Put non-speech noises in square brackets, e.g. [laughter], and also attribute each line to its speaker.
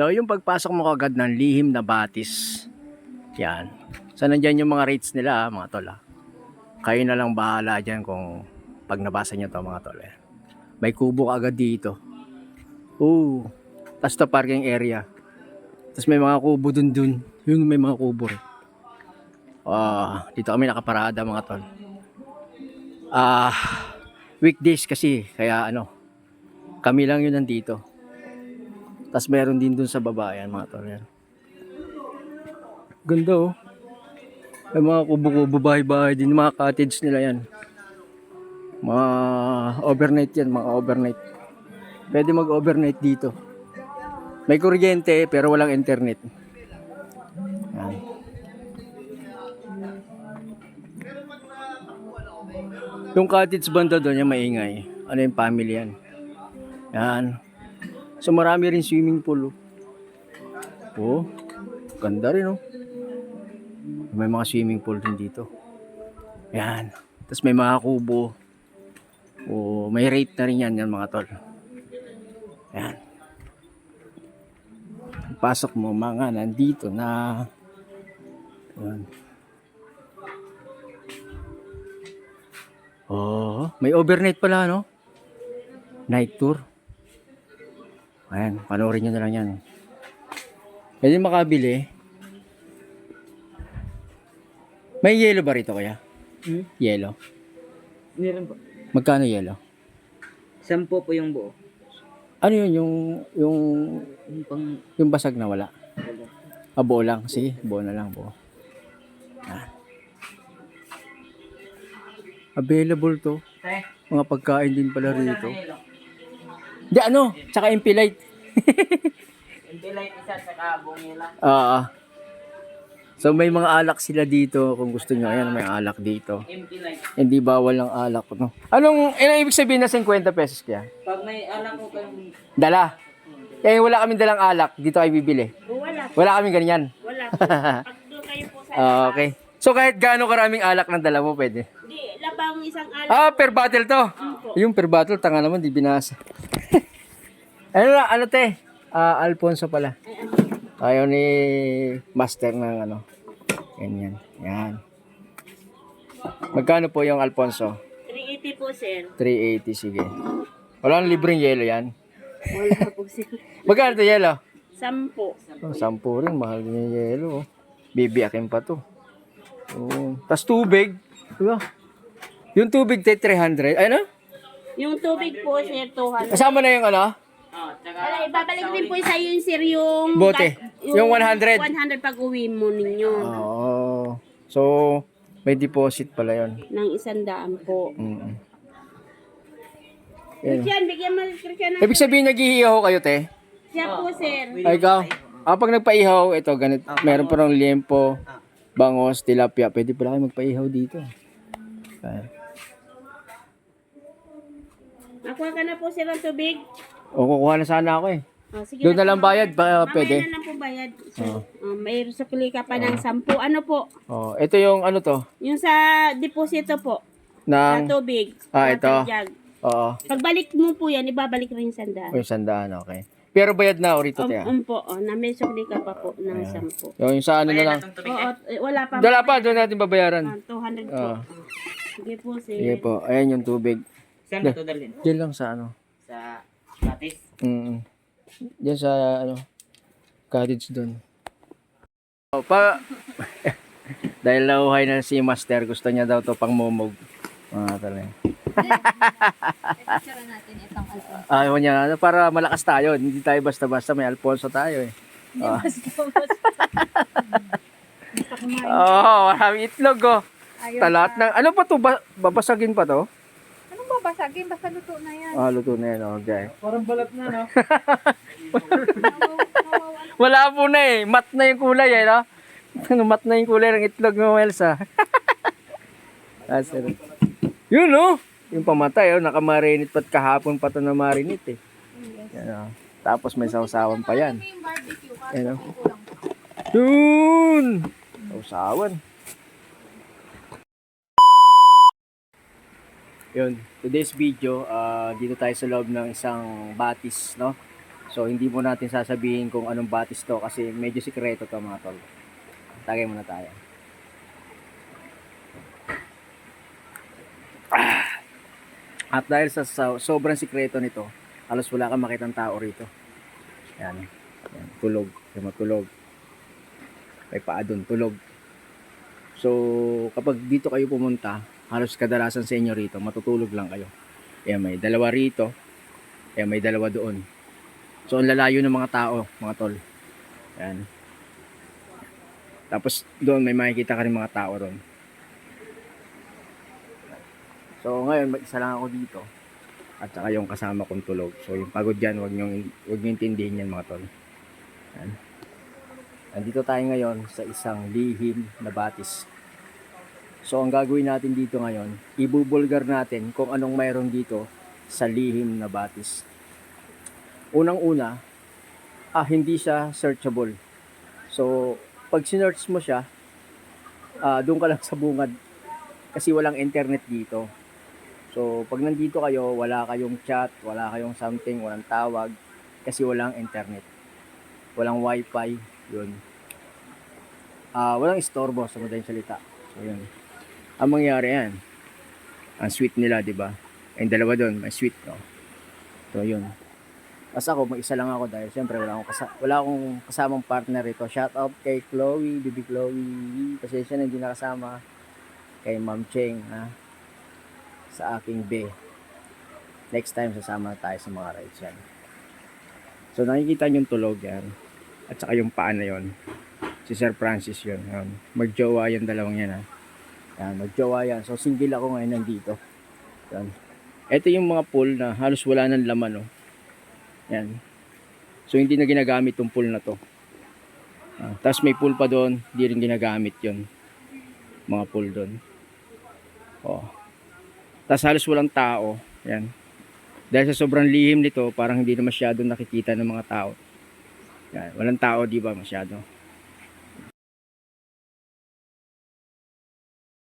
Speaker 1: So, yung pagpasok mo kagad ng lihim na batis. Yan. So, nandyan yung mga rates nila, ah, mga tol. ah. Kayo na lang bahala dyan kung pag nabasa nyo to mga tol. Eh. May kubo agad dito. Oo. Tapos to parking area. Tapos may mga kubo dun dun. Yun may mga kubo rin. Ah, dito kami nakaparada mga tol. Ah, weekdays kasi kaya ano, kami lang yun nandito. Tapos meron din dun sa baba yan mga tol. Yan. Ganda oh. May mga kubo-kubo bahay-bahay din, mga cottage nila yan. Mga overnight yan, mga overnight. Pwede mag-overnight dito. May kuryente pero walang internet. Yan. Yung cottage banda doon, yung maingay. Ano yung family yan. Yan. So marami rin swimming pool. Oh, oh ganda rin oh. May mga swimming pool din dito. Yan. Tapos may mga kubo. Oh, may rate na rin yan, yan mga tol. Yan. Pasok mo mga nandito na yan. Oh, may overnight pala no? Night tour. Ayan, panoorin nyo na lang yan. Pwede makabili. May yellow ba rito kaya?
Speaker 2: Hmm?
Speaker 1: Yellow.
Speaker 2: Meron po.
Speaker 1: Magkano yellow?
Speaker 2: Sampo po yung buo.
Speaker 1: Ano yun yung yung
Speaker 2: Yung pang...
Speaker 1: yung basag na wala? Ah, buo lang. Sige, buo na lang, buo. Ah. Available to. Mga pagkain din pala rito. Di ano, tsaka impilite. [laughs]
Speaker 2: Hindi light isa sa bungila.
Speaker 1: Oo. so may mga alak sila dito kung gusto nyo. Ayan, may alak dito.
Speaker 2: Empty light.
Speaker 1: Hindi bawal ng alak. No? Anong, anong ibig sabihin na 50 pesos kaya?
Speaker 2: Pag may alam ko kayong...
Speaker 1: Dala. Eh, wala kaming dalang alak. Dito ay bibili.
Speaker 3: Wala,
Speaker 1: Wala kaming ganyan.
Speaker 3: wala. [laughs] Pag doon kayo po sa
Speaker 1: Ah, okay. So kahit gaano karaming alak ng dala mo, pwede.
Speaker 3: Di, labang isang alak.
Speaker 1: Ah, per bottle to. Yung per bottle, tanga naman, di binasa. Ano na, ano te? Ah, Alfonso pala. Ayaw ni master ng ano. Yan, yan. Yan. Magkano po yung Alfonso?
Speaker 3: 380 po, sir.
Speaker 1: 380, sige. Wala nang libreng yelo yan.
Speaker 3: Wala po, sir. [laughs]
Speaker 1: Magkano to yelo?
Speaker 3: Sampo.
Speaker 1: Oh, sampu rin, mahal din yung yelo. Oh. Bibiyakin pa to. Oh. Tapos tubig. Diba? Yung tubig, te, 300. Ay, ano?
Speaker 3: Yung tubig po, sir, 200.
Speaker 1: Kasama na yung ano?
Speaker 2: Oh, tsaka...
Speaker 3: Wala, ibabalik din po sa yun, sir, yung...
Speaker 1: Bote. Yung 100.
Speaker 3: 100 pag uwi mo ninyo.
Speaker 1: Oo. So, may deposit pala yon.
Speaker 3: Ng isang daan po.
Speaker 1: Mm. Yan.
Speaker 3: Christian, bigyan mo, Christian, ng...
Speaker 1: Ibig sabihin, naghihiyaw kayo, te?
Speaker 3: Siya po, sir.
Speaker 1: Ay, ikaw? Ah, pag nagpaihaw, ito, ganit. Meron pa ng liempo, bangos, tilapia. Pwede pala kayo magpaihaw dito. Ayan.
Speaker 3: Nakuha ka na po, sir, ng tubig.
Speaker 1: O, kukuha na sana ako eh.
Speaker 3: Oh, sige
Speaker 1: Doon na lang bayad, ba,
Speaker 3: Mamaya
Speaker 1: pwede?
Speaker 3: na lang po bayad. sir. Oh, may sukli ka pa ng 10. Ano po?
Speaker 1: Oh, ito yung ano to?
Speaker 3: Yung sa deposito po.
Speaker 1: Ng,
Speaker 3: Sa tubig.
Speaker 1: Ah,
Speaker 3: water
Speaker 1: ito.
Speaker 3: jug.
Speaker 1: oo,
Speaker 3: Pagbalik mo po yan, ibabalik rin sa daan.
Speaker 1: yung sandaan, okay. Pero bayad na ako rito,
Speaker 3: Um,
Speaker 1: ah.
Speaker 3: um po, oh, na may sukli ka pa po ng 10.
Speaker 1: Yung sa ano na lang.
Speaker 3: Oo, eh, wala pa.
Speaker 1: Dala pa, doon natin babayaran.
Speaker 3: Ah, 200 po.
Speaker 1: Oo.
Speaker 3: Sige po, sir.
Speaker 1: Sige po, ayan yung tubig.
Speaker 2: Saan ito dalhin?
Speaker 1: Diyan lang sa ano.
Speaker 2: Sa batis.
Speaker 1: Mm. Diyan sa ano cottage doon. Oh, pa [laughs] Dahil nauhay na si Master, gusto niya daw to pang momog. Mga talaga. Ayaw niya, ano, para malakas tayo. Hindi tayo basta-basta, may Alfonso tayo eh. [laughs] Oh. Oo, oh, marami itlog oh. Talat ng, ano pa to? Ba, babasagin pa to?
Speaker 4: Anong babasagin? Basta luto na yan.
Speaker 1: Ah, luto na yan, okay.
Speaker 2: Parang balat na, no? [laughs]
Speaker 1: Wala po na eh. Mat na yung kulay eh, no? Ano, [laughs] mat na yung kulay ng itlog mo, Elsa. [laughs] ah, sir. Yun, no? Yung pamatay, oh. Nakamarinit pa't kahapon pa to na marinit eh. Yan, oh. Tapos may sausawan pa yan. Yan, oh. Yun! Sausawan. Yun, today's video, ah, dito tayo sa loob ng isang batis, no? So hindi mo natin sasabihin kung anong batis to kasi medyo sikreto to mga tol. Tagay muna tayo. Ah. At dahil sa, sa sobrang sikreto nito, halos wala kang makitang tao rito. Yan. Yan. Tulog. Yung matulog. May paa doon. Tulog. So, kapag dito kayo pumunta, halos kadalasan sa inyo rito, matutulog lang kayo. Yan, may dalawa rito. Yan, may dalawa doon. So, ang lalayo ng mga tao, mga tol. Yan. Tapos, doon may makikita ka rin mga tao doon. So, ngayon, mag-isa lang ako dito. At saka yung kasama kong tulog. So, yung pagod dyan, huwag nyo, huwag nyo intindihin yan, mga tol. Yan. Nandito tayo ngayon sa isang lihim na batis. So, ang gagawin natin dito ngayon, ibubulgar natin kung anong mayroon dito sa lihim na batis. Unang-una, ah, hindi siya searchable. So, pag sinearch mo siya, ah, doon ka lang sa bungad kasi walang internet dito. So, pag nandito kayo, wala kayong chat, wala kayong something, walang tawag, kasi walang internet. Walang wifi, yun. Ah, walang istorbo sa madaling salita. So, yun. Ang mangyari yan, ang sweet nila, di ba? Yung dalawa doon, may sweet, no? So, yun. Tapos ako, mag-isa lang ako dahil siyempre wala akong, kasa- wala akong kasamang partner ito. Shout out kay Chloe, baby Chloe. Pasensya na hindi nakasama. Kay Ma'am Cheng, ha? Sa aking be. Next time, sasama tayo sa mga rides yan. So, nakikita yung tulog yan. At saka yung paa na yun. Si Sir Francis yun. Yan. Magjowa yung dalawang yan, ha? Yan, magjowa yan. So, single ako ngayon nandito. Yan. Ito yung mga pool na halos wala nang laman, oh. Yan. So, hindi na ginagamit tong pool na to. Ah, Tapos may pool pa doon, hindi rin ginagamit yon Mga pool doon. Oh. Tapos halos walang tao. Yan. Dahil sa sobrang lihim nito, parang hindi na masyado nakikita ng mga tao. Yan. Walang tao, di ba, masyado.